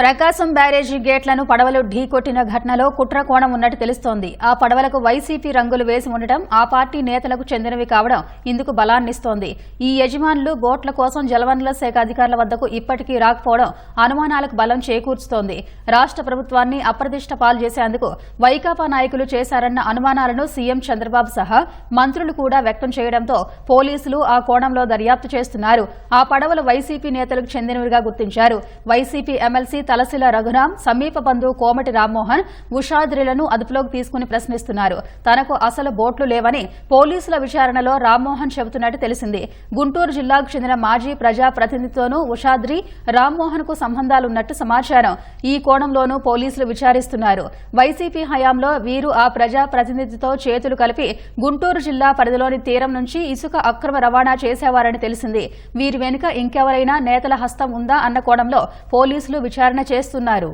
ప్రకాశం బ్యారేజీ గేట్లను పడవలు ఢీకొట్టిన ఘటనలో కుట్రకోణం ఉన్నట్టు తెలుస్తోంది. ఆ పడవలకు వైసీపీ రంగులు వేసి ఉండటం ఆ పార్టీ నేతలకు చెందినవి కావడం ఇందుకు బలాన్నిస్తోంది. ఈ యజమానులు బోట్ల కోసం జలవనరుల శాఖ అధికారుల వద్దకు ఇప్పటికీ రాకపోవడం అనుమానాలకు బలం చేకూర్చుతోంది రాష్ట్ర ప్రభుత్వాన్ని అప్రదిష్ట పాలు చేసేందుకు వైకాపా నాయకులు చేశారన్న అనుమానాలను సీఎం చంద్రబాబు సహా మంత్రులు కూడా వ్యక్తం చేయడంతో పోలీసులు ఆ కోణంలో దర్యాప్తు చేస్తున్నారు. ఆ పడవలు వైసీపీ నేతలకు చెందినవిగా గుర్తించారు. వైసీపీ ఎమ్మెల్సీ తలసిల రఘురాం సమీప బంధువు కోమటి రామ్మోహన్ ఉషాద్రిలను అదుపులోకి తీసుకుని ప్రశ్నిస్తున్నారు. తనకు అసలు బోట్లు లేవని పోలీసుల విచారణలో రామ్మోహన్ చెబుతున్నట్టు తెలిసింది. గుంటూరు జిల్లాకు చెందిన మాజీ ప్రజా ప్రతినిధితోనూ ఉషాద్రి రామ్మోహన్కు సంబంధాలున్నట్టు సమాచారం ఈ కోణంలోనూ పోలీసులు విచారిస్తున్నారు. వైసీపీ హయాంలో వీరు ఆ ప్రజా ప్రతినిధితో చేతులు కలిపి గుంటూరు జిల్లా పరిధిలోని తీరం నుంచి ఇసుక అక్రమ రవాణా చేసేవారని తెలిసింది. వీరి వెనుక ఇంకెవరైనా నేతల హస్తం ఉందా అన్న కోణంలో పోలీసులు విచారణ చేస్తున్నారు.